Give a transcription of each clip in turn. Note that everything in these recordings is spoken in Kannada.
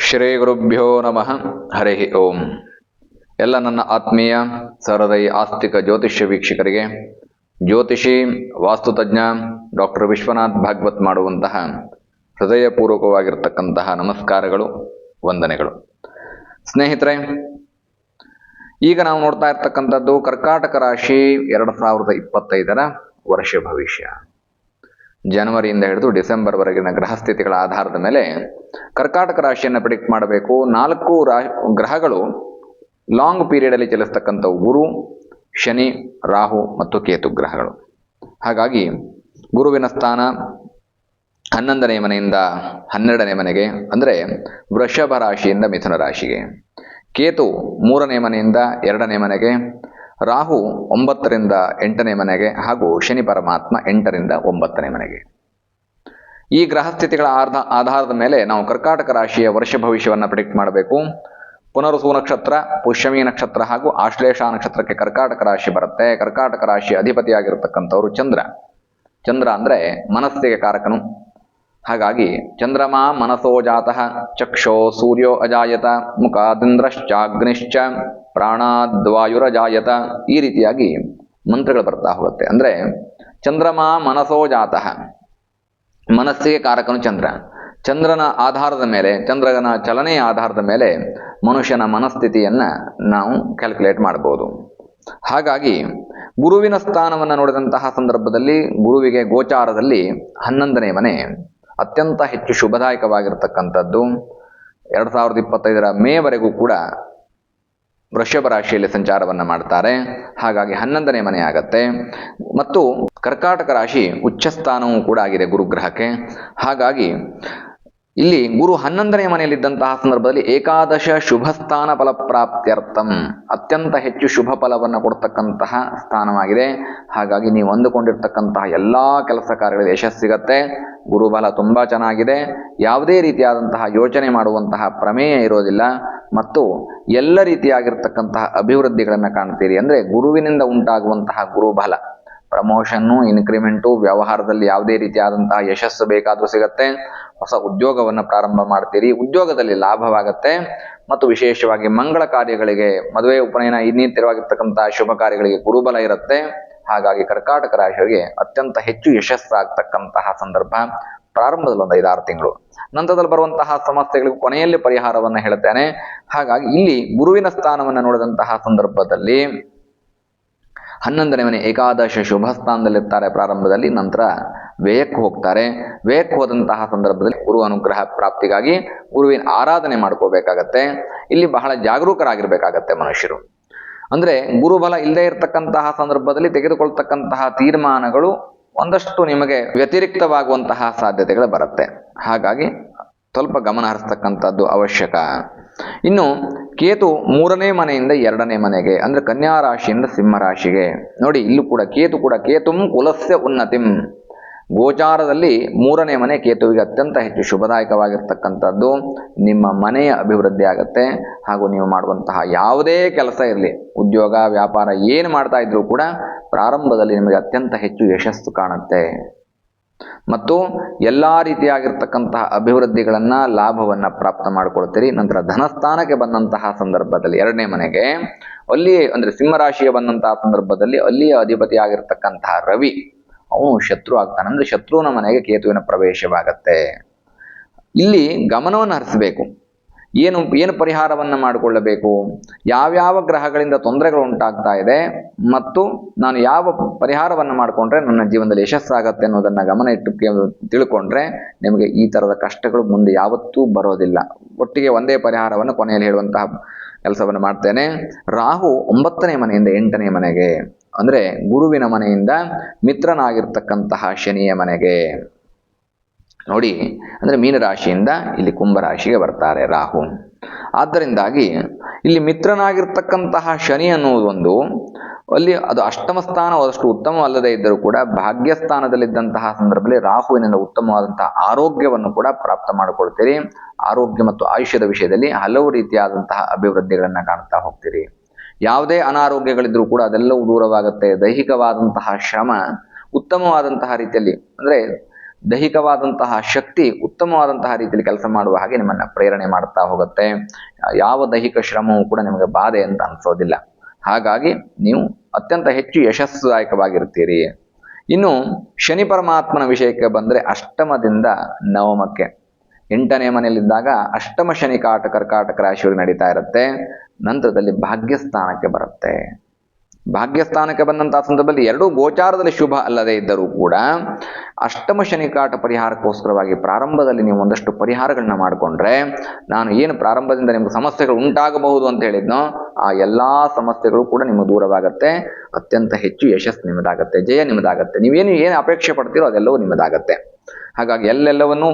ಶ್ರೀ ಗುರುಭ್ಯೋ ನಮಃ. ಹರಿ ಓಂ. ಎಲ್ಲ ನನ್ನ ಆತ್ಮೀಯ ಸರದೈ ಆಸ್ತಿಕ ಜ್ಯೋತಿಷ್ಯ ವೀಕ್ಷಕರಿಗೆ, ಜ್ಯೋತಿಷಿ, ವಾಸ್ತುತಜ್ಞ, ಡಾಕ್ಟರ್ ವಿಶ್ವನಾಥ್ ಭಾಗವತ್ ಮಾಡುವಂತಹ ಹೃದಯಪೂರ್ವಕವಾಗಿರ್ತಕ್ಕಂತಹ ನಮಸ್ಕಾರಗಳು, ವಂದನೆಗಳು. ಸ್ನೇಹಿತರೆ, ಈಗ ನಾವು ನೋಡ್ತಾ ಇರ್ತಕ್ಕಂಥದ್ದು ಕರ್ಕಾಟಕ ರಾಶಿ ಎರಡು ಸಾವಿರದ ಇಪ್ಪತ್ತೈದರ ವರ್ಷ ಭವಿಷ್ಯ. ಜನವರಿಯಿಂದ ಹಿಡಿದು ಡಿಸೆಂಬರ್ವರೆಗಿನ ಗ್ರಹಸ್ಥಿತಿಗಳ ಆಧಾರದ ಮೇಲೆ ಕರ್ಕಾಟಕ ರಾಶಿಯನ್ನು ಪ್ರಿಡಿಕ್ಟ್ ಮಾಡಬೇಕು. ನಾಲ್ಕು ರಾ, ಗ್ರಹಗಳು ಲಾಂಗ್ ಪೀರಿಯಡಲ್ಲಿ ಚಲಿಸ್ತಕ್ಕಂಥ ಗುರು, ಶನಿ, ರಾಹು ಮತ್ತು ಕೇತು ಗ್ರಹಗಳು. ಹಾಗಾಗಿ ಗುರುವಿನ ಸ್ಥಾನ ಹನ್ನೊಂದನೇ ಮನೆಯಿಂದ ಹನ್ನೆರಡನೇ ಮನೆಗೆ, ಅಂದರೆ ವೃಷಭ ರಾಶಿಯಿಂದ ಮಿಥುನ ರಾಶಿಗೆ. ಕೇತು ಮೂರನೇ ಮನೆಯಿಂದ ಎರಡನೇ ಮನೆಗೆ ರಾಹು ಒಂಬತ್ತರಿಂದ ಎಂಟನೇ ಮನೆಗೆ ಹಾಗೂ ಶನಿ ಪರಮಾತ್ಮ ಎಂಟರಿಂದ ಒಂಬತ್ತನೇ ಮನೆಗೆ. ಈ ಗ್ರಹಸ್ಥಿತಿಗಳ ಆರ್ಧ, ಆಧಾರದ ಮೇಲೆ ನಾವು ಕರ್ಕಾಟಕ ರಾಶಿಯ ವರ್ಷ ಭವಿಷ್ಯವನ್ನು ಪ್ರಿಡಿಕ್ಟ್ ಮಾಡಬೇಕು. ಪುನರ್ಸು ನಕ್ಷತ್ರ, ಪುಷ್ಯಮಿ ನಕ್ಷತ್ರ ಹಾಗೂ ಆಶ್ಲೇಷ ನಕ್ಷತ್ರಕ್ಕೆ ಕರ್ಕಾಟಕ ರಾಶಿ ಬರುತ್ತೆ. ಕರ್ಕಾಟಕ ರಾಶಿ ಅಧಿಪತಿಯಾಗಿರತಕ್ಕಂಥವ್ರು ಚಂದ್ರ. ಚಂದ್ರ ಅಂದರೆ ಮನಸ್ಸಿಗೆ ಕಾರಕನು. ಹಾಗಾಗಿ ಚಂದ್ರಮಾ ಮನಸೋ ಜಾತಃ ಚಕ್ಷೋ ಸೂರ್ಯೋ ಅಜಾಯತ ಮುಖಾದಿಂದ್ರಶ್ಚಾಗ್ನಿಶ್ಚ ಪ್ರಾಣಾದ್ವಾಯುರಜಾಯತ. ಈ ರೀತಿಯಾಗಿ ಮಂತ್ರಗಳು ಬರ್ತಾ ಹೋಗುತ್ತೆ. ಅಂದರೆ ಚಂದ್ರಮ ಮನಸೋ ಜಾತಃ. ಮನಸ್ಸಿಗೆ ಕಾರಕನು ಚಂದ್ರ. ಚಂದ್ರನ ಆಧಾರದ ಮೇಲೆ, ಚಂದ್ರನ ಚಲನೆಯ ಆಧಾರದ ಮೇಲೆ ಮನುಷ್ಯನ ಮನಸ್ಥಿತಿಯನ್ನು ನಾವು ಕ್ಯಾಲ್ಕುಲೇಟ್ ಮಾಡ್ಬೋದು. ಹಾಗಾಗಿ ಗುರುವಿನ ಸ್ಥಾನವನ್ನು ನೋಡಿದಂತಹ ಸಂದರ್ಭದಲ್ಲಿ ಗುರುವಿಗೆ ಗೋಚಾರದಲ್ಲಿ ಹನ್ನೊಂದನೇ ಮನೆ ಅತ್ಯಂತ ಹೆಚ್ಚು ಶುಭದಾಯಕವಾಗಿರ್ತಕ್ಕಂಥದ್ದು. ಎರಡು ಸಾವಿರದ ಇಪ್ಪತ್ತೈದರ ಮೇವರೆಗೂ ಕೂಡ ವೃಷಭ ರಾಶಿಯಲ್ಲಿ ಸಂಚಾರವನ್ನು ಮಾಡ್ತಾರೆ. ಹಾಗಾಗಿ ಹನ್ನೊಂದನೇ ಮನೆ ಆಗತ್ತೆ. ಮತ್ತು ಕರ್ಕಾಟಕ ರಾಶಿ ಉಚ್ಚಸ್ಥಾನವೂ ಕೂಡ ಆಗಿದೆ ಗುರುಗ್ರಹಕ್ಕೆ. ಹಾಗಾಗಿ ಇಲ್ಲಿ ಗುರು ಹನ್ನೊಂದನೇ ಮನೆಯಲ್ಲಿದ್ದಂತಹ ಸಂದರ್ಭದಲ್ಲಿ ಏಕಾದಶ ಶುಭ ಸ್ಥಾನ ಫಲಪ್ರಾಪ್ತ್ಯರ್ಥಂ. ಅತ್ಯಂತ ಹೆಚ್ಚು ಶುಭ ಫಲವನ್ನು ಕೊಡ್ತಕ್ಕಂತಹ ಸ್ಥಾನವಾಗಿದೆ. ಹಾಗಾಗಿ ನೀವು ಅಂದುಕೊಂಡಿರ್ತಕ್ಕಂತಹ ಎಲ್ಲ ಕೆಲಸ ಕಾರ್ಯಗಳಲ್ಲಿ ಯಶಸ್ಸು ಸಿಗತ್ತೆ. ಗುರುಬಲ ತುಂಬ ಚೆನ್ನಾಗಿದೆ. ಯಾವುದೇ ರೀತಿಯಾದಂತಹ ಯೋಚನೆ ಮಾಡುವಂತಹ ಪ್ರಮೇಯ ಇರೋದಿಲ್ಲ. ಮತ್ತು ಎಲ್ಲ ರೀತಿಯಾಗಿರ್ತಕ್ಕಂತಹ ಅಭಿವೃದ್ಧಿಗಳನ್ನು ಕಾಣ್ತೀರಿ. ಅಂದರೆ ಗುರುವಿನಿಂದ ಉಂಟಾಗುವಂತಹ ಗುರುಬಲ, ಪ್ರಮೋಷನ್ನು ಇನ್ಕ್ರಿಮೆಂಟು ವ್ಯವಹಾರದಲ್ಲಿ ಯಾವುದೇ ರೀತಿಯಾದಂತಹ ಯಶಸ್ಸು ಬೇಕಾದರೂ ಸಿಗತ್ತೆ. ಹೊಸ ಉದ್ಯೋಗವನ್ನು ಪ್ರಾರಂಭ ಮಾಡ್ತೀರಿ. ಉದ್ಯೋಗದಲ್ಲಿ ಲಾಭವಾಗತ್ತೆ. ಮತ್ತು ವಿಶೇಷವಾಗಿ ಮಂಗಳ ಕಾರ್ಯಗಳಿಗೆ, ಮದುವೆ ಉಪನಯನ ಇನ್ನಿತರವಾಗಿರ್ತಕ್ಕಂತಹ ಶುಭ ಕಾರ್ಯಗಳಿಗೆ ಗುರುಬಲ ಇರುತ್ತೆ. ಹಾಗಾಗಿ ಕರ್ಕಾಟಕ ರಾಶಿಯವರಿಗೆ ಅತ್ಯಂತ ಹೆಚ್ಚು ಯಶಸ್ಸಾಗ್ತಕ್ಕಂತಹ ಸಂದರ್ಭ. ಪ್ರಾರಂಭದಲ್ಲಿ ಒಂದು ಐದಾರು ತಿಂಗಳು. ನಂತರದಲ್ಲಿ ಬರುವಂತಹ ಸಮಸ್ಯೆಗಳಿಗೆ ಕೊನೆಯಲ್ಲಿ ಪರಿಹಾರವನ್ನು ಹೇಳ್ತೇನೆ ಹಾಗಾಗಿ ಇಲ್ಲಿ ಗುರುವಿನ ಸ್ಥಾನವನ್ನು ನೋಡಿದಂತಹ ಸಂದರ್ಭದಲ್ಲಿ ಹನ್ನೊಂದನೇ ಮನೆ ಏಕಾದಶ ಶುಭ ಸ್ಥಾನದಲ್ಲಿರ್ತಾರೆ. ಪ್ರಾರಂಭದಲ್ಲಿ ನಂತರ ವ್ಯಯಕ್ಕೆ ಹೋಗ್ತಾರೆ. ವ್ಯಯಕ್ಕೆ ಹೋದಂತಹ ಸಂದರ್ಭದಲ್ಲಿ ಗುರು ಅನುಗ್ರಹ ಪ್ರಾಪ್ತಿಗಾಗಿ ಗುರುವಿನ ಆರಾಧನೆ ಮಾಡ್ಕೋಬೇಕಾಗತ್ತೆ. ಇಲ್ಲಿ ಬಹಳ ಜಾಗರೂಕರಾಗಿರ್ಬೇಕಾಗತ್ತೆ ಮನುಷ್ಯರು. ಅಂದ್ರೆ ಗುರುಬಲ ಇಲ್ಲದೆ ಇರತಕ್ಕಂತಹ ಸಂದರ್ಭದಲ್ಲಿ ತೆಗೆದುಕೊಳ್ತಕ್ಕಂತಹ ತೀರ್ಮಾನಗಳು ಒಂದಷ್ಟು ನಿಮಗೆ ವ್ಯತಿರಿಕ್ತವಾಗುವಂತಹ ಸಾಧ್ಯತೆಗಳು ಬರುತ್ತೆ. ಹಾಗಾಗಿ ಸ್ವಲ್ಪ ಗಮನ ಹರಿಸ್ತಕ್ಕಂಥದ್ದು ಅವಶ್ಯಕ. ಇನ್ನು ಕೇತು ಮೂರನೇ ಮನೆಯಿಂದ ಎರಡನೇ ಮನೆಗೆ, ಅಂದ್ರೆ ಕನ್ಯಾ ರಾಶಿಯಿಂದ ಸಿಂಹ ರಾಶಿಗೆ. ನೋಡಿ, ಇಲ್ಲೂ ಕೂಡ ಕೇತು ಕೂಡ ಕೇತುಂ ಕುಲಸ್ಯ ಉನ್ನತಿಂ. ಗೋಚಾರದಲ್ಲಿ ಮೂರನೇ ಮನೆ ಕೇತುವಿಗೆ ಅತ್ಯಂತ ಹೆಚ್ಚು ಶುಭದಾಯಕವಾಗಿರ್ತಕ್ಕಂಥದ್ದು. ನಿಮ್ಮ ಮನೆಯ ಅಭಿವೃದ್ಧಿ ಆಗುತ್ತೆ. ಹಾಗೂ ನೀವು ಮಾಡುವಂತಹ ಯಾವುದೇ ಕೆಲಸ ಇರಲಿ, ಉದ್ಯೋಗ, ವ್ಯಾಪಾರ, ಏನು ಮಾಡ್ತಾ ಇದ್ರೂ ಕೂಡ ಪ್ರಾರಂಭದಲ್ಲಿ ನಿಮಗೆ ಅತ್ಯಂತ ಹೆಚ್ಚು ಯಶಸ್ಸು ಕಾಣುತ್ತೆ. ಮತ್ತು ಎಲ್ಲ ರೀತಿಯಾಗಿರ್ತಕ್ಕಂತಹ ಅಭಿವೃದ್ಧಿಗಳನ್ನು ಲಾಭವನ್ನು ಪ್ರಾಪ್ತ ಮಾಡಿಕೊಳ್ತೀರಿ. ನಂತರ ಧನಸ್ಥಾನಕ್ಕೆ ಬಂದಂತಹ ಸಂದರ್ಭದಲ್ಲಿ ಎರಡನೇ ಮನೆಗೆ ಅಲ್ಲಿ ಅಂದರೆ ಸಿಂಹರಾಶಿಗೆ ಬಂದಂತಹ ಸಂದರ್ಭದಲ್ಲಿ ಅಲ್ಲಿಯ ಅಧಿಪತಿ ಆಗಿರ್ತಕ್ಕಂತಹ ರವಿ, ಅವನು ಶತ್ರು ಆಗ್ತಾನೆ. ಅಂದರೆ ಶತ್ರುವಿನ ಮನೆಗೆ ಕೇತುವಿನ ಪ್ರವೇಶವಾಗತ್ತೆ. ಇಲ್ಲಿ ಗಮನವನ್ನು ಹರಿಸಬೇಕು. ಏನು ಏನು ಪರಿಹಾರವನ್ನು ಮಾಡಿಕೊಳ್ಳಬೇಕು? ಯಾವ್ಯಾವ ಗ್ರಹಗಳಿಂದ ತೊಂದರೆಗಳು ಉಂಟಾಗ್ತಾ ಇದೆ? ಮತ್ತು ನಾನು ಯಾವ ಪರಿಹಾರವನ್ನು ಮಾಡಿಕೊಂಡ್ರೆ ನನ್ನ ಜೀವನದಲ್ಲಿ ಯಶಸ್ಸಾಗತ್ತೆ ಅನ್ನೋದನ್ನು ಗಮನ ಇಟ್ಟು ತಿಳ್ಕೊಂಡ್ರೆ ನಿಮಗೆ ಈ ಥರದ ಕಷ್ಟಗಳು ಮುಂದೆ ಯಾವತ್ತೂ ಬರೋದಿಲ್ಲ. ಒಟ್ಟಿಗೆ ಒಂದೇ ಪರಿಹಾರವನ್ನು ಕೊನೆಯಲ್ಲಿ ಹೇಳುವಂತಹ ಕೆಲಸವನ್ನು ಮಾಡ್ತೇನೆ. ರಾಹು ಒಂಬತ್ತನೇ ಮನೆಯಿಂದ ಎಂಟನೇ ಮನೆಗೆ, ಅಂದರೆ ಗುರುವಿನ ಮನೆಯಿಂದ ಮಿತ್ರನಾಗಿರ್ತಕ್ಕಂತಹ ಶನಿಯ ಮನೆಗೆ. ನೋಡಿ, ಅಂದರೆ ಮೀನರಾಶಿಯಿಂದ ಇಲ್ಲಿ ಕುಂಭರಾಶಿಗೆ ಬರ್ತಾರೆ ರಾಹು. ಆದ್ದರಿಂದಾಗಿ ಇಲ್ಲಿ ಮಿತ್ರನಾಗಿರ್ತಕ್ಕಂತಹ ಶನಿ ಅನ್ನುವುದೊಂದು, ಅಲ್ಲಿ ಅದು ಅಷ್ಟಮ ಸ್ಥಾನ ಉತ್ತಮ ಉತ್ತಮವಲ್ಲದೇ ಇದ್ದರೂ ಕೂಡ ಭಾಗ್ಯಸ್ಥಾನದಲ್ಲಿದ್ದಂತಹ ಸಂದರ್ಭದಲ್ಲಿ ರಾಹುವಿನಿಂದ ಉತ್ತಮವಾದಂತಹ ಆರೋಗ್ಯವನ್ನು ಕೂಡ ಪ್ರಾಪ್ತ ಮಾಡಿಕೊಳ್ತೀರಿ. ಆರೋಗ್ಯ ಮತ್ತು ಆಯುಷ್ಯದ ವಿಷಯದಲ್ಲಿ ಹಲವು ರೀತಿಯಾದಂತಹ ಅಭಿವೃದ್ಧಿಗಳನ್ನು ಕಾಣ್ತಾ ಹೋಗ್ತೀರಿ. ಯಾವುದೇ ಅನಾರೋಗ್ಯಗಳಿದ್ರೂ ಕೂಡ ಅದೆಲ್ಲವೂ ದೂರವಾಗುತ್ತೆ. ದೈಹಿಕವಾದಂತಹ ಶ್ರಮ, ಉತ್ತಮವಾದಂತಹ ರೀತಿಯಲ್ಲಿ, ಅಂದರೆ ದೈಹಿಕವಾದಂತಹ ಶಕ್ತಿ ಉತ್ತಮವಾದಂತಹ ರೀತಿಯಲ್ಲಿ ಕೆಲಸ ಮಾಡುವ ಹಾಗೆ ನಿಮ್ಮನ್ನ ಪ್ರೇರಣೆ ಮಾಡ್ತಾ ಹೋಗುತ್ತೆ. ಯಾವ ದೈಹಿಕ ಶ್ರಮವೂ ಕೂಡ ನಿಮಗೆ ಬಾಧೆ ಅಂತ ಅನ್ಸೋದಿಲ್ಲ. ಹಾಗಾಗಿ ನೀವು ಅತ್ಯಂತ ಹೆಚ್ಚು ಯಶಸ್ಸುದಾಯಕವಾಗಿರ್ತೀರಿ ಇನ್ನು ಶನಿ ಪರಮಾತ್ಮನ ವಿಷಯಕ್ಕೆ ಬಂದರೆ ಅಷ್ಟಮದಿಂದ ನವಮಕ್ಕೆ. ಎಂಟನೇ ಮನೆಯಲ್ಲಿದ್ದಾಗ ಅಷ್ಟಮ ಶನಿ ಕಾಟ ಕರ್ಕಾಟಕ ರಾಶಿಯವರು ನಡೀತಾ ಇರುತ್ತೆ. ನಂತರದಲ್ಲಿ ಭಾಗ್ಯಸ್ಥಾನಕ್ಕೆ ಬರುತ್ತೆ. ಭಾಗ್ಯಸ್ಥಾನಕ್ಕೆ ಬಂದಂತಹ ಸಂದರ್ಭದಲ್ಲಿ ಎರಡೂ ಗೋಚಾರದಲ್ಲಿ ಶುಭ ಅಲ್ಲದೆ ಇದ್ದರೂ ಕೂಡ ಅಷ್ಟಮ ಶನಿಕಾಟ ಪರಿಹಾರಕ್ಕೋಸ್ಕರವಾಗಿ ಪ್ರಾರಂಭದಲ್ಲಿ ನೀವು ಒಂದಷ್ಟು ಪರಿಹಾರಗಳನ್ನ ಮಾಡಿಕೊಂಡ್ರೆ ನಾನು ಏನು ಪ್ರಾರಂಭದಿಂದ ನಿಮ್ಗೆ ಸಮಸ್ಯೆಗಳು ಉಂಟಾಗಬಹುದು ಅಂತ ಹೇಳಿದ್ನೋ ಆ ಎಲ್ಲಾ ಸಮಸ್ಯೆಗಳು ಕೂಡ ನಿಮಗೆ ದೂರವಾಗತ್ತೆ. ಅತ್ಯಂತ ಹೆಚ್ಚು ಯಶಸ್ಸು ನಿಮ್ಮದಾಗತ್ತೆ. ಜಯ ನಿಮ್ಮದಾಗತ್ತೆ. ನೀವೇನು ಏನು ಅಪೇಕ್ಷೆ ಪಡ್ತೀರೋ ಅದೆಲ್ಲವೂ ನಿಮ್ಮದಾಗತ್ತೆ. ಹಾಗಾಗಿ ಎಲ್ಲೆಲ್ಲವನ್ನೂ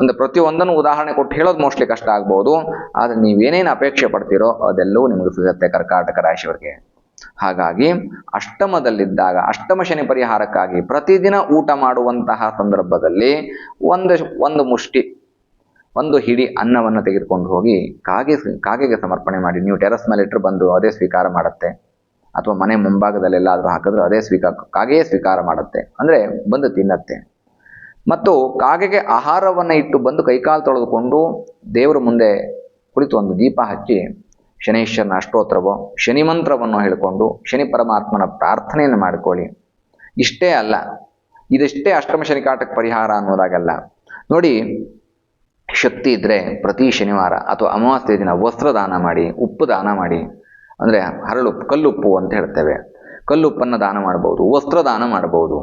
ಒಂದು ಪ್ರತಿಯೊಂದನ್ನು ಉದಾಹರಣೆ ಕೊಟ್ಟು ಹೇಳೋದು ಮೋಸ್ಟ್ಲಿ ಕಷ್ಟ ಆಗ್ಬೋದು ಆದರೆ ನೀವೇನೇನು ಅಪೇಕ್ಷೆ ಪಡ್ತೀರೋ ಅದೆಲ್ಲವೂ ನಿಮಗೆ ಸಿಗುತ್ತೆ ಕರ್ಕಾಟಕ ರಾಶಿಯವರಿಗೆ. ಹಾಗಾಗಿ ಅಷ್ಟಮದಲ್ಲಿದ್ದಾಗ, ಅಷ್ಟಮ ಶನಿ ಪರಿಹಾರಕ್ಕಾಗಿ ಪ್ರತಿದಿನ ಊಟ ಮಾಡುವಂತಹ ಸಂದರ್ಭದಲ್ಲಿ ಒಂದು ಒಂದು ಮುಷ್ಟಿ, ಒಂದು ಹಿಡಿ ಅನ್ನವನ್ನು ತೆಗೆದುಕೊಂಡು ಹೋಗಿ ಕಾಗೆ ಕಾಗೆಗೆ ಸಮರ್ಪಣೆ ಮಾಡಿ, ನೀವು ಟೆರಸ್ ಮೇಲೆ ಇಟ್ಟರು ಬಂದು ಅದೇ ಸ್ವೀಕಾರ ಮಾಡುತ್ತೆ. ಅಥವಾ ಮನೆ ಮುಂಭಾಗದಲ್ಲೆಲ್ಲಾದರೂ ಹಾಕಿದ್ರೆ ಅದೇ ಸ್ವೀಕಾರ, ಕಾಗೆಯೇ ಸ್ವೀಕಾರ ಮಾಡುತ್ತೆ. ಅಂದರೆ ಬಂದು ತಿನ್ನತ್ತೆ. ಮತ್ತು ಕಾಗೆಗೆ ಆಹಾರವನ್ನು ಇಟ್ಟು ಬಂದು ಕೈಕಾಲು ತೊಳೆದುಕೊಂಡು ದೇವರ ಮುಂದೆ ಕುಳಿತು ಒಂದು ದೀಪ ಹಚ್ಚಿ ಶನೇಶ್ವರನ ಅಷ್ಟೋತ್ತರವೋ ಶನಿ ಮಂತ್ರವನ್ನು ಹೇಳಿಕೊಂಡು ಶನಿ ಪರಮಾತ್ಮನ ಪ್ರಾರ್ಥನೆಯನ್ನು ಮಾಡಿಕೊಳ್ಳಿ. ಇಷ್ಟೇ ಅಲ್ಲ, ಇದಿಷ್ಟೇ ಅಷ್ಟಮ ಕಾಟಕ್ಕೆ ಪರಿಹಾರ ಅನ್ನೋದಾಗಲ್ಲ. ನೋಡಿ, ಶಕ್ತಿ ಇದ್ದರೆ ಪ್ರತಿ ಶನಿವಾರ ಅಥವಾ ಅಮಾವಾಸ್ಯೆ ದಿನ ವಸ್ತ್ರ ದಾನ ಮಾಡಿ, ಉಪ್ಪು ದಾನ ಮಾಡಿ, ಅಂದರೆ ಹರಳುಪ್ಪು ಕಲ್ಲುಪ್ಪು ಅಂತ ಹೇಳ್ತೇವೆ. ಕಲ್ಲುಪ್ಪನ್ನು ದಾನ ಮಾಡ್ಬೋದು ವಸ್ತ್ರ ದಾನ ಮಾಡ್ಬೋದು.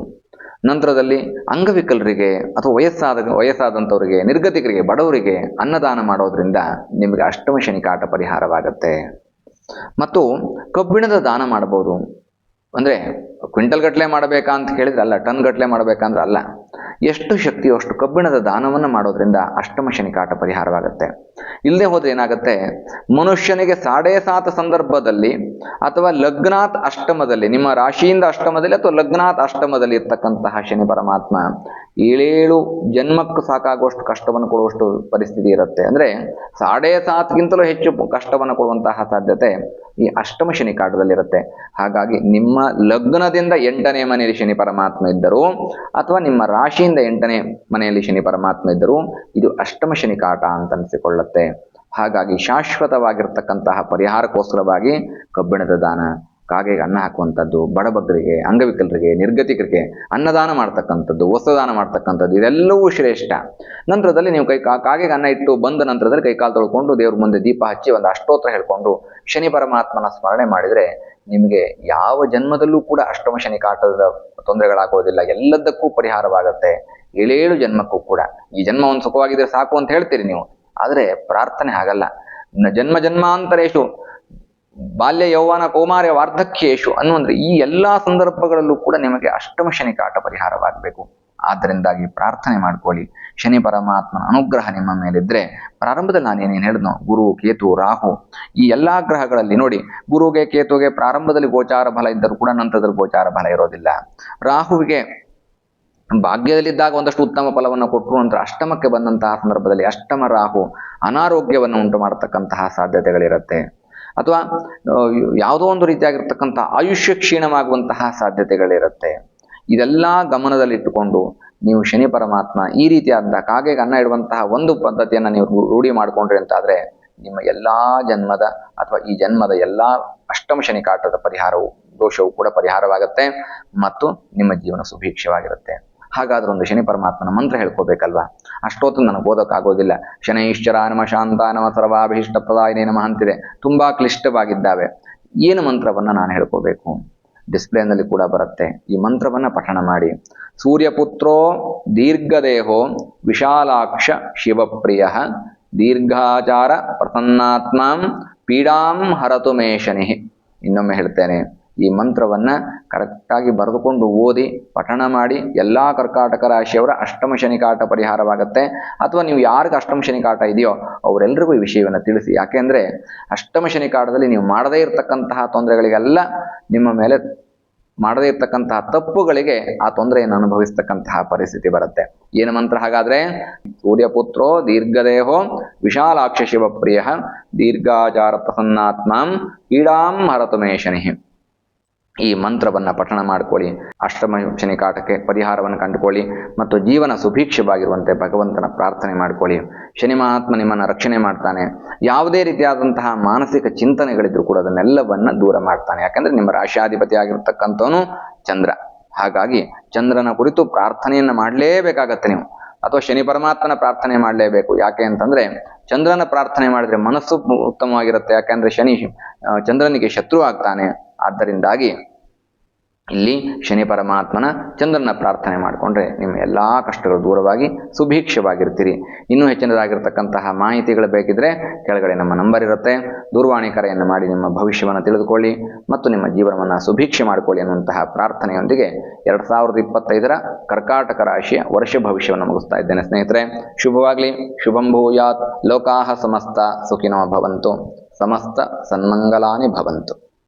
ನಂತರದಲ್ಲಿ ಅಂಗವಿಕಲರಿಗೆ ಅಥವಾ ವಯಸ್ಸಾದ ವಯಸ್ಸಾದಂಥವರಿಗೆ ನಿರ್ಗತಿಕರಿಗೆ, ಬಡವರಿಗೆ ಅನ್ನದಾನ ಮಾಡೋದ್ರಿಂದ ನಿಮಗೆ ಅಷ್ಟಮ ಶನಿ ಕಾಟ ಪರಿಹಾರವಾಗುತ್ತೆ. ಮತ್ತು ಕಬ್ಬಿಣದ ದಾನ ಮಾಡ್ಬೋದು ಅಂದರೆ ಕ್ವಿಂಟಲ್ ಗಟ್ಟಲೆ ಮಾಡಬೇಕಾ ಅಂತ ಕೇಳಿದ್ರೆ ಅಲ್ಲ ಟನ್ ಗಟ್ಟಲೆ ಮಾಡಬೇಕಂದ್ರೆ ಅಲ್ಲ. ಎಷ್ಟು ಶಕ್ತಿಯೋ ಅಷ್ಟು ಕಬ್ಬಿಣದ ದಾನವನ್ನು ಮಾಡೋದ್ರಿಂದ ಅಷ್ಟಮ ಶನಿ ಕಾಟ ಪರಿಹಾರವಾಗುತ್ತೆ. ಇಲ್ಲದೆ ಹೋದ್ರೆ ಏನಾಗುತ್ತೆ? ಮನುಷ್ಯನಿಗೆ ಸಾಡೇ ಸಾತ ಸಂದರ್ಭದಲ್ಲಿ ಅಥವಾ ಲಗ್ನಾತ್ ಅಷ್ಟಮದಲ್ಲಿ, ನಿಮ್ಮ ರಾಶಿಯಿಂದ ಅಷ್ಟಮದಲ್ಲಿ ಅಥವಾ ಲಗ್ನಾತ್ ಅಷ್ಟಮದಲ್ಲಿ ಇರ್ತಕ್ಕಂತಹ ಶನಿ ಪರಮಾತ್ಮ ಏಳೇಳು ಜನ್ಮಕ್ಕೂ ಸಾಕಾಗುವಷ್ಟು ಕಷ್ಟವನ್ನು ಕೊಡುವಷ್ಟು ಪರಿಸ್ಥಿತಿ ಇರುತ್ತೆ. ಅಂದರೆ ಸಾಡೇ ಸಾತ್ಗಿಂತಲೂ ಹೆಚ್ಚು ಕಷ್ಟವನ್ನು ಕೊಡುವಂತಹ ಸಾಧ್ಯತೆ ಈ ಅಷ್ಟಮ ಶನಿ ಕಾಟದಲ್ಲಿರುತ್ತೆ. ಹಾಗಾಗಿ ನಿಮ್ಮ ಲಗ್ನದಿಂದ ಎಂಟನೇ ಮನೆಯಲ್ಲಿ ಶನಿ ಪರಮಾತ್ಮ ಇದ್ದರು, ಅಥವಾ ನಿಮ್ಮ ರಾಶಿಯಿಂದ ಎಂಟನೇ ಮನೆಯಲ್ಲಿ ಶನಿ ಪರಮಾತ್ಮ ಇದ್ದರು, ಇದು ಅಷ್ಟಮ ಶನಿ ಕಾಟ ಅಂತ ಅನಿಸಿಕೊಳ್ಳುತ್ತೆ. ಹಾಗಾಗಿ ಶಾಶ್ವತವಾಗಿರ್ತಕ್ಕಂತಹ ಪರಿಹಾರಕ್ಕೋಸ್ಕರವಾಗಿ ಕಬ್ಬಿಣದ ದಾನ ಕಾಗೆಗೆ ಅನ್ನ ಹಾಕುವಂಥದ್ದು, ಬಡಬಗ್ಗರಿಗೆ, ಅಂಗವಿಕಲರಿಗೆ, ನಿರ್ಗತಿಕರಿಗೆ ಅನ್ನದಾನ ಮಾಡ್ತಕ್ಕಂಥದ್ದು, ವಸ್ತ್ರದಾನ ಮಾಡ್ತಕ್ಕಂಥದ್ದು, ಇದೆಲ್ಲವೂ ಶ್ರೇಷ್ಠ. ನಂತರದಲ್ಲಿ ನೀವು ಕೈ ಕಾಗೆಗೆ ಅನ್ನ ಇಟ್ಟು ಬಂದ ನಂತರದಲ್ಲಿ ಕೈಕಾಲು ತೊಳ್ಕೊಂಡು ದೇವ್ರ ಮುಂದೆ ದೀಪ ಹಚ್ಚಿ ಒಂದು ಅಷ್ಟೋತ್ರ ಹೇಳ್ಕೊಂಡು ಶನಿ ಪರಮಾತ್ಮನ ಸ್ಮರಣೆ ಮಾಡಿದರೆ ನಿಮಗೆ ಯಾವ ಜನ್ಮದಲ್ಲೂ ಕೂಡ ಅಷ್ಟಮ ಶನಿ ಕಾಟದ ತೊಂದರೆಗಳಾಗೋದಿಲ್ಲ. ಎಲ್ಲದಕ್ಕೂ ಪರಿಹಾರವಾಗುತ್ತೆ. ಏಳೇಳು ಜನ್ಮಕ್ಕೂ ಕೂಡ. ಈ ಜನ್ಮ ಒಂದು ಸುಖವಾಗಿದ್ರೆ ಸಾಕು ಅಂತ ಹೇಳ್ತೀರಿ ನೀವು. ಆದರೆ ಪ್ರಾರ್ಥನೆ ಆಗಲ್ಲ. ಜನ್ಮ ಜನ್ಮಾಂತರೇಶು ಬಾಲ್ಯ ಯೌವನ ಕೌಮಾರ್ಯ ವಾರ್ಧಕ್ಯೇಶು ಅನ್ನುವಂದ್ರೆ ಈ ಎಲ್ಲಾ ಸಂದರ್ಭಗಳಲ್ಲೂ ಕೂಡ ನಿಮಗೆ ಅಷ್ಟಮ ಶನಿ ಕಾಟ ಪರಿಹಾರವಾಗಬೇಕು. ಆದ್ದರಿಂದಾಗಿ ಪ್ರಾರ್ಥನೆ ಮಾಡ್ಕೊಳ್ಳಿ. ಶನಿ ಪರಮಾತ್ಮನ ಅನುಗ್ರಹ ನಿಮ್ಮ ಮೇಲಿದ್ರೆ ಪ್ರಾರಂಭದಲ್ಲಿ ನಾನು ಏನೇನು ಹೇಳಿದ್ನೋ, ಗುರು, ಕೇತು, ರಾಹು, ಈ ಎಲ್ಲಾ ಗ್ರಹಗಳಲ್ಲಿ ನೋಡಿ, ಗುರುಗೆ, ಕೇತುಗೆ ಪ್ರಾರಂಭದಲ್ಲಿ ಗೋಚಾರ ಬಲ ಇದ್ದರೂ ಕೂಡ ನಂತರದಲ್ಲಿ ಗೋಚಾರ ಬಲ ಇರೋದಿಲ್ಲ. ರಾಹುವಿಗೆ ಭಾಗ್ಯದಲ್ಲಿದ್ದಾಗ ಒಂದಷ್ಟು ಉತ್ತಮ ಫಲವನ್ನು ಕೊಟ್ಟರು ನಂತರ ಅಷ್ಟಮಕ್ಕೆ ಬಂದಂತಹ ಸಂದರ್ಭದಲ್ಲಿ ಅಷ್ಟಮ ರಾಹು ಅನಾರೋಗ್ಯವನ್ನು ಉಂಟು ಮಾಡತಕ್ಕಂತಹ ಸಾಧ್ಯತೆಗಳಿರುತ್ತೆ. ಅಥವಾ ಯಾವುದೋ ಒಂದು ರೀತಿಯಾಗಿರ್ತಕ್ಕಂಥ ಆಯುಷ್ಯ ಕ್ಷೀಣವಾಗುವಂತಹ ಸಾಧ್ಯತೆಗಳಿರುತ್ತೆ. ಇದೆಲ್ಲ ಗಮನದಲ್ಲಿಟ್ಟುಕೊಂಡು ನೀವು ಶನಿ ಪರಮಾತ್ಮ ಈ ರೀತಿಯಾದ ಕಾಗೆಗೆ ಅನ್ನ ಇಡುವಂತಹ ಒಂದು ಪದ್ಧತಿಯನ್ನು ನೀವು ರೂಢಿ ಮಾಡಿಕೊಂಡ್ರಿ ಅಂತಾದರೆ, ನಿಮ್ಮ ಎಲ್ಲ ಜನ್ಮದ ಅಥವಾ ಈ ಜನ್ಮದ ಎಲ್ಲ ಅಷ್ಟಮ ಶನಿ ಕಾಟದ ಪರಿಹಾರವು ದೋಷವು ಕೂಡ ಪರಿಹಾರವಾಗುತ್ತೆ ಮತ್ತು ನಿಮ್ಮ ಜೀವನ ಸುಭೀಕ್ಷವಾಗಿರುತ್ತೆ. ಹಾಗಾದ್ರೆ ಒಂದು ಶನಿ ಪರಮಾತ್ಮನ ಮಂತ್ರ ಹೇಳ್ಕೋಬೇಕಲ್ವಾ? ಅಷ್ಟೊತ್ತು ನನಗೆ ಓದೋಕ್ಕಾಗೋದಿಲ್ಲ ಶನೈಶ್ಚರ ನಮ ಶಾಂತ ನಮ ಸರ್ವಾಭಿಷ್ಟ ಪ್ರದಾಯನೇ ನಮ ಅಂತಿದೆ. ತುಂಬಾ ಕ್ಲಿಷ್ಟವಾಗಿದ್ದಾವೆ. ಏನು ಮಂತ್ರವನ್ನ ನಾನು ಹೇಳ್ಕೋಬೇಕು? ಡಿಸ್ಪ್ಲೇನಲ್ಲಿ ಕೂಡ ಬರುತ್ತೆ. ಈ ಮಂತ್ರವನ್ನ ಪಠಣ ಮಾಡಿ. ಸೂರ್ಯಪುತ್ರೋ ದೀರ್ಘದೇಹೋ ವಿಶಾಲಾಕ್ಷ ಶಿವಪ್ರಿಯ ದೀರ್ಘಾಚಾರ ಪ್ರಸನ್ನಾತ್ಮ ಪೀಡಾಂ ಹರತು ಮೇ ಶನಿ. ಇನ್ನೊಮ್ಮೆ ಹೇಳ್ತೇನೆ. ಈ ಮಂತ್ರವನ್ನು ಕರೆಕ್ಟಾಗಿ ಬರೆದುಕೊಂಡು ಓದಿ, ಪಠಣ ಮಾಡಿ ಎಲ್ಲ ಕರ್ಕಾಟಕ ರಾಶಿಯವರ ಅಷ್ಟಮ ಶನಿಕಾಟ ಪರಿಹಾರವಾಗುತ್ತೆ. ಅಥವಾ ನೀವು ಯಾರಿಗೆ ಅಷ್ಟಮ ಶನಿಕಾಟ ಇದೆಯೋ ಅವರೆಲ್ಲರಿಗೂ ಈ ವಿಷಯವನ್ನು ತಿಳಿಸಿ. ಯಾಕೆಂದರೆ ಅಷ್ಟಮ ಶನಿ ಕಾಟದಲ್ಲಿ ನೀವು ಮಾಡದೇ ಇರತಕ್ಕಂತಹ ತೊಂದರೆಗಳಿಗೆಲ್ಲ ನಿಮ್ಮ ಮೇಲೆ ಮಾಡದೇ ಇರತಕ್ಕಂತಹ ತಪ್ಪುಗಳಿಗೆ ಆ ತೊಂದರೆಯನ್ನು ಅನುಭವಿಸ್ತಕ್ಕಂತಹ ಪರಿಸ್ಥಿತಿ ಬರುತ್ತೆ. ಏನು ಮಂತ್ರ ಹಾಗಾದ್ರೆ? ಸೂರ್ಯಪುತ್ರೋ ದೀರ್ಘದೇಹೋ ವಿಶಾಲಾಕ್ಷ ಶಿವಪ್ರಿಯ ದೀರ್ಘಾಚಾರ ಪ್ರಸನ್ನಾತ್ಮ ಕ್ರೀಡಾಂ ಹರತು ಮೇ ಶನಿ. ಈ ಮಂತ್ರವನ್ನು ಪಠಣ ಮಾಡ್ಕೊಳ್ಳಿ ಅಷ್ಟಮ ಶನಿಕಾಟಕ್ಕೆ ಪರಿಹಾರವನ್ನು ಕಂಡುಕೊಳ್ಳಿ ಮತ್ತು ಜೀವನ ಸುಭೀಕ್ಷವಾಗಿರುವಂತೆ ಭಗವಂತನ ಪ್ರಾರ್ಥನೆ ಮಾಡಿಕೊಳ್ಳಿ. ಶನಿ ಮಹಾತ್ಮ ನಿಮ್ಮನ್ನು ರಕ್ಷಣೆ ಮಾಡ್ತಾನೆ. ಯಾವುದೇ ರೀತಿಯಾದಂತಹ ಮಾನಸಿಕ ಚಿಂತನೆಗಳಿದ್ರು ಕೂಡ ಅದನ್ನೆಲ್ಲವನ್ನು ದೂರ ಮಾಡ್ತಾನೆ. ಯಾಕಂದ್ರೆ ನಿಮ್ಮ ರಾಶಿಯಾಧಿಪತಿ ಆಗಿರ್ತಕ್ಕಂಥವನು ಚಂದ್ರ. ಹಾಗಾಗಿ ಚಂದ್ರನ ಕುರಿತು ಪ್ರಾರ್ಥನೆಯನ್ನು ಮಾಡಲೇಬೇಕಾಗತ್ತೆ ನೀವು. ಅಥವಾ ಶನಿ ಪರಮಾತ್ಮನ ಪ್ರಾರ್ಥನೆ ಮಾಡಲೇಬೇಕು. ಯಾಕೆ ಅಂತಂದ್ರೆ ಚಂದ್ರನ ಪ್ರಾರ್ಥನೆ ಮಾಡಿದ್ರೆ ಮನಸ್ಸು ಉತ್ತಮವಾಗಿರುತ್ತೆ. ಯಾಕಂದ್ರೆ ಶನಿ ಚಂದ್ರನಿಗೆ ಶತ್ರು ಆಗ್ತಾನೆ. ಆದ್ದರಿಂದಾಗಿ ಇಲ್ಲಿ ಶನಿ ಪರಮಾತ್ಮನ ಚಂದ್ರನ ಪ್ರಾರ್ಥನೆ ಮಾಡಿಕೊಂಡ್ರೆ ನಿಮ್ಮ ಎಲ್ಲ ಕಷ್ಟಗಳು ದೂರವಾಗಿ ಸುಭೀಕ್ಷವಾಗಿರ್ತೀರಿ. ಇನ್ನೂ ಹೆಚ್ಚಿನದಾಗಿರ್ತಕ್ಕಂತಹ ಮಾಹಿತಿಗಳು ಬೇಕಿದ್ರೆ ಕೆಳಗಡೆ ನಮ್ಮ ನಂಬರ್ ಇರುತ್ತೆ. ದೂರವಾಣಿ ಕರೆಯನ್ನು ಮಾಡಿ ನಿಮ್ಮ ಭವಿಷ್ಯವನ್ನು ತಿಳಿದುಕೊಳ್ಳಿ ಮತ್ತು ನಿಮ್ಮ ಜೀವನವನ್ನು ಸುಭೀಕ್ಷೆ ಮಾಡಿಕೊಳ್ಳಿ ಅನ್ನುವಂತಹ ಪ್ರಾರ್ಥನೆಯೊಂದಿಗೆ ಎರಡು ಸಾವಿರದ ಇಪ್ಪತ್ತೈದರ ಕರ್ಕಾಟಕ ರಾಶಿಯ ವರ್ಷ ಭವಿಷ್ಯವನ್ನು ಮುಗಿಸ್ತಾ ಇದ್ದೇನೆ ಸ್ನೇಹಿತರೆ. ಶುಭವಾಗಲಿ. ಶುಭಂಭೂಯಾತ್ ಲೋಕಾಹ ಸಮಸ್ತ ಸುಖಿನೋ ಭವಂತು. ಸಮಸ್ತ ಸನ್ಮಂಗಲಾನಿ ಭವಂತು.